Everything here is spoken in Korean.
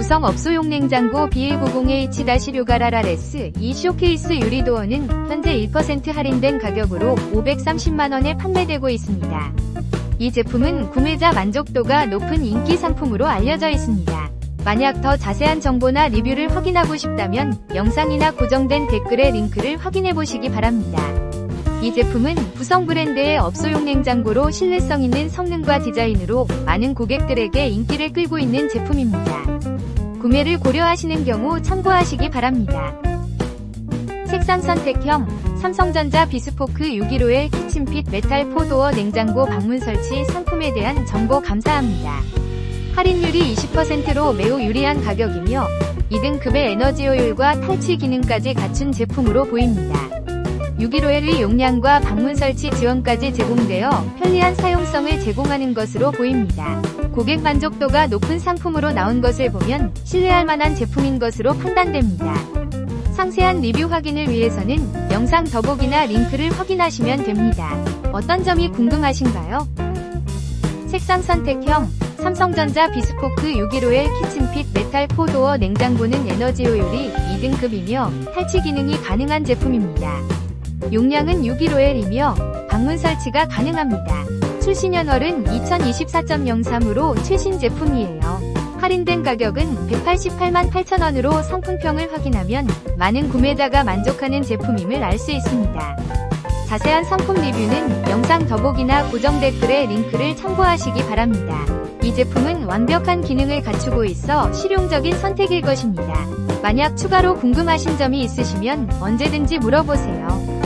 구성 업소용 냉장고 B190H-6RRS 이 쇼케이스 유리도어는 현재 1% 할인된 가격으로 530만원에 판매되고 있습니다. 이 제품은 구매자 만족도가 높은 인기 상품으로 알려져 있습니다. 만약 더 자세한 정보나 리뷰를 확인하고 싶다면 영상이나 고정된 댓글의 링크를 확인해 보시기 바랍니다. 이 제품은 부성 브랜드의 업소용 냉장고로 신뢰성 있는 성능과 디자인으로 많은 고객들에게 인기를 끌고 있는 제품입니다. 구매를 고려하시는 경우 참고하시기 바랍니다. 색상 선택형 삼성전자 비스포크 615의 키친핏 메탈 포도어 냉장고 방문 설치 상품에 대한 정보 감사합니다. 할인율이 20%로 매우 유리한 가격이며 2등급의 에너지 효율과 탈취 기능까지 갖춘 제품으로 보입니다. 615L의 용량과 방문 설치 지원까지 제공되어 편리한 사용성을 제공하는 것으로 보입니다. 고객 만족도가 높은 상품으로 나온 것을 보면 신뢰할 만한 제품인 것으로 판단됩니다. 상세한 리뷰 확인을 위해서는 영상 더보기나 링크를 확인하시면 됩니다. 어떤 점이 궁금하신가요? 색상 선택형 삼성전자 비스포크 615의 키친핏 메탈 포도어 냉장고는 에너지 효율이 2등급이며 탈취 기능이 가능한 제품입니다. 용량은 615L이며 방문 설치가 가능합니다. 출시년월은 2024.03으로 최신 제품이에요. 할인된 가격은 188만 8천원으로 상품평을 확인하면 많은 구매자가 만족하는 제품임을 알 수 있습니다. 자세한 상품 리뷰는 영상 더보기나 고정 댓글의 링크를 참고하시기 바랍니다. 이 제품은 완벽한 기능을 갖추고 있어 실용적인 선택일 것입니다. 만약 추가로 궁금하신 점이 있으시면 언제든지 물어보세요.